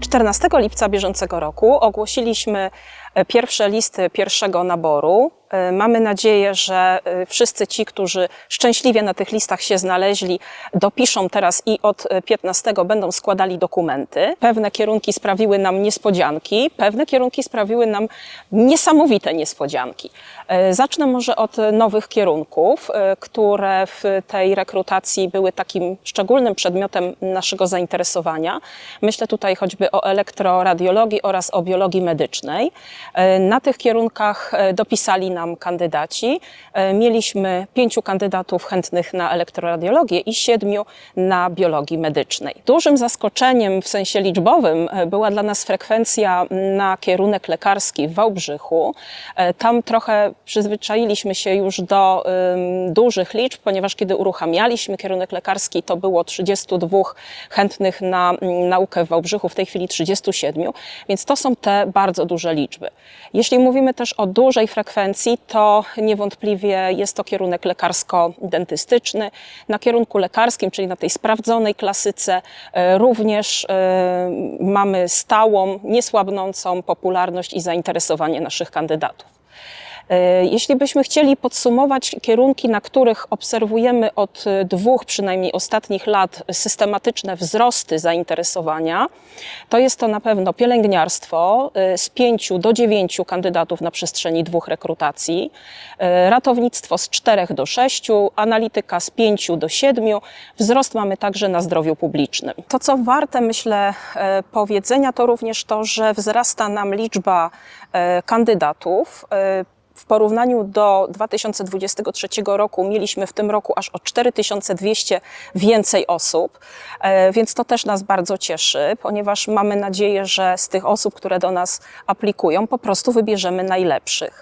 14 lipca bieżącego roku ogłosiliśmy e, pierwsze listy pierwszego naboru. E, Mamy nadzieję, że e, wszyscy ci, którzy szczęśliwie na tych listach się znaleźli, dopiszą teraz i od e, 15 będą składali dokumenty. Pewne kierunki sprawiły nam niespodzianki, pewne kierunki sprawiły nam niesamowite niespodzianki. E, Zacznę może od nowych kierunków, e, które w tej rekrutacji były takim szczególnym przedmiotem naszego zainteresowania. Myślę tutaj choćby o elektroradiologii oraz o biologii medycznej. E, Na tych kierunkach e, dopisali nam kandydaci. E, Mieliśmy pięciu kandydatów chętnych na elektroradiologię i siedmiu na biologii medycznej. Dużym zaskoczeniem w sensie liczbowym e, była dla nas frekwencja na kierunek lekarski w Wałbrzychu. E, Tam trochę przyzwyczailiśmy się już do dużych liczb, ponieważ kiedy uruchamialiśmy kierunek lekarski, to było 32 chętnych na mm, naukę w Wałbrzychu, w tej chwili 37, więc to są te bardzo duże liczby. Jeśli mówimy też o dużej frekwencji, to niewątpliwie jest to kierunek lekarsko-dentystyczny. Na kierunku lekarskim, czyli na tej sprawdzonej klasyce, e, również e, mamy stałą, niesłabnącą popularność i zainteresowanie naszych kandydatów. E, Jeśli byśmy chcieli podsumować kierunki, na których obserwujemy od dwóch przynajmniej ostatnich lat systematyczne wzrosty zainteresowania, to jest to na pewno pielęgniarstwo e, z pięciu do dziewięciu kandydatów na przestrzeni dwóch rekrutacji, e, ratownictwo z czterech do sześciu, analityka z pięciu do siedmiu. Wzrost mamy także na zdrowiu publicznym. To, co warte, myślę, powiedzenia, to również to, że wzrasta nam liczba kandydatów. W porównaniu do 2023 roku mieliśmy w tym roku aż o 4200 więcej osób, e, więc to też nas bardzo cieszy, ponieważ mamy nadzieję, że z tych osób, które do nas aplikują, po prostu wybierzemy najlepszych.